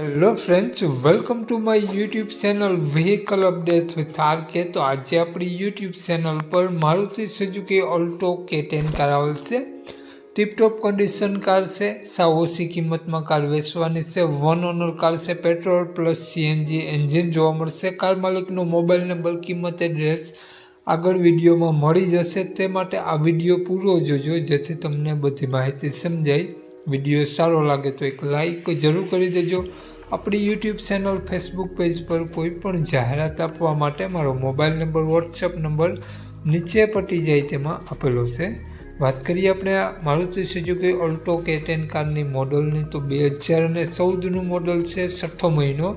Hello friends welcome to my YouTube channel vehicle update with R K તો આજે આપણી YouTube channel પર Maruti Suzuki Alto K ten car આવેલ છે tiptop condition car છે. સાવ ઓછી કિંમતમાં કાર વેચવાની છે. વન ઓનર કાર છે પેટ્રોલ પ્લસ સીએનજી એન્જિન જોવા મળશે. કાર માલિકનો મોબાઈલ નંબર કિંમત એડ્રેસ આગળ વિડીયોમાં મળી જશે. તે માટે આ વીડિયો પૂરો જોજો, જેથી તમને બધી માહિતી સમજાય. વીડિયો સારો લાગે તો એક લાઈક જરૂર કરી દેજો. આપણી યુટ્યુબ ચેનલ ફેસબુક પેજ પર કોઈ પણ જાહેરાત આપવા માટે મારો મોબાઈલ નંબર વોટ્સઅપ નંબર નીચે પટી જાય તેમાં આપેલો છે. વાત કરીએ આપણે Maruti Suzuki Alto K ten કારની મોડલની તો બે હજાર અને ચૌદનું મોડલ છે છઠ્ઠો મહિનો.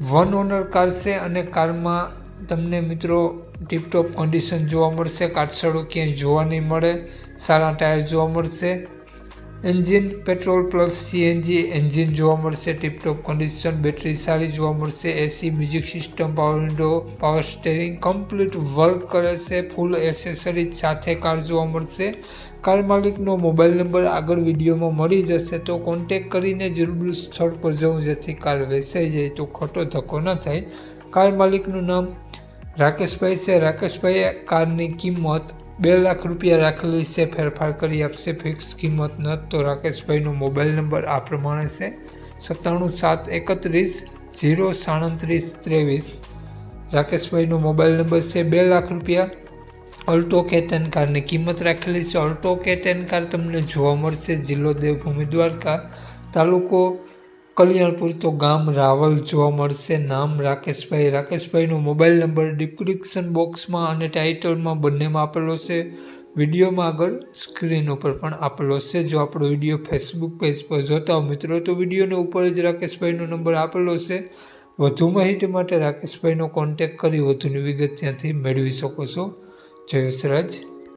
વન ઓનર કાર છે અને કારમાં તમને મિત્રો ટીપટોપ કન્ડિશન જોવા મળશે. કાટસડો ક્યાંય જોવા નહીં મળે. સારા ટાયર જોવા મળશે. Engine, petrol plus CNG, engine જોવા મળશે, ટીપટોપ કન્ડિશન બેટરી સારી જોવા મળશે, AC, music system power window power steering complete work કરે છે ફૂલ એસેસરીઝ સાથે કાર જોવા મળશે. કાર માલિકનો મોબાઈલ નંબર આગળ વિડીયોમાં મળી જશે, તો કોન્ટેક કરીને જરૂર સ્થળ પર જવું, જેથી કાર વેચાઈ જાય, તો ખોટો ધક્કો ન થાય. કાર માલિકનું નામ રાકેશભાઈ છે. રાકેશભાઈએ કારની કિંમત બે લાખ રૂપિયા રાખેલી છે, ફેરફાર કરી આપશે ફિક્સ કિંમત ન તો રાકેશભાઈનો મોબાઈલ નંબર આ પ્રમાણે છે, સત્તાણું સાત એકત્રીસ, જીરો સાડત્રીસ ત્રેવીસ. રાકેશભાઈનો મોબાઈલ નંબર છે, બે લાખ રૂપિયા. અલ્ટો કે ટેન કારની કિંમત રાખેલી છે. અલ્ટો કે ટેન કાર તમને જોવા મળશે. જિલ્લો દેવભૂમિ દ્વારકા, તાલુકો કલ્યાણપુર તો ગામ રાવલ જોવા મળશે. નામ રાકેશભાઈ. રાકેશભાઈનો મોબાઈલ નંબર ડિસ્ક્રિપ્શન બોક્સમાં અને ટાઇટલમાં બંનેમાં આપેલો છે. વિડીયોમાં આગળ સ્ક્રીન ઉપર પણ આપેલો છે. જો આપણો વીડિયો ફેસબુક પેજ પર જોતા હો મિત્રો, તો વિડીયોને ઉપર જ રાકેશભાઈનો નંબર આપેલો છે. વધુ માહિતી માટે રાકેશભાઈનો કોન્ટેક કરી વધુની વિગત ત્યાંથી મેળવી શકો છો. જય